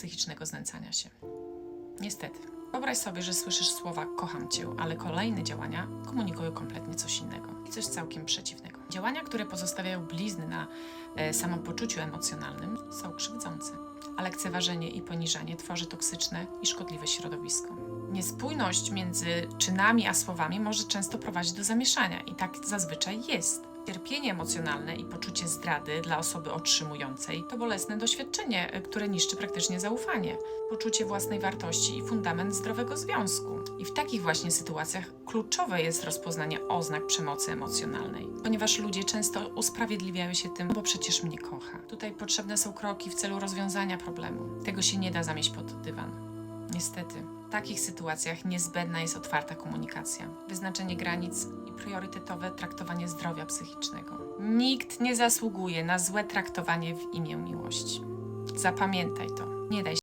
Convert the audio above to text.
psychicznego znęcania się. Niestety. Wyobraź sobie, że słyszysz słowa kocham cię, ale kolejne działania komunikują kompletnie coś innego i coś całkiem przeciwnego. Działania, które pozostawiają blizny na e, samopoczuciu emocjonalnym, są krzywdzące, a lekceważenie i poniżanie tworzy toksyczne i szkodliwe środowisko. Niespójność między czynami a słowami może często prowadzić do zamieszania i tak zazwyczaj jest. Cierpienie emocjonalne i poczucie zdrady dla osoby otrzymującej to bolesne doświadczenie, e, które niszczy praktycznie zaufanie, poczucie własnej wartości i fundament zdrowego związku. I w takich właśnie sytuacjach kluczowe jest rozpoznanie oznak przemocy emocjonalnej, ponieważ ludzie często usprawiedliwiają się tym, bo przecież mnie kocha. Tutaj potrzebne są kroki w celu rozwiązania problemu. Tego się nie da zamieść pod dywan. Niestety, w takich sytuacjach niezbędna jest otwarta komunikacja, wyznaczenie granic i priorytetowe traktowanie zdrowia psychicznego. Nikt nie zasługuje na złe traktowanie w imię miłości. Zapamiętaj to. Nie daj się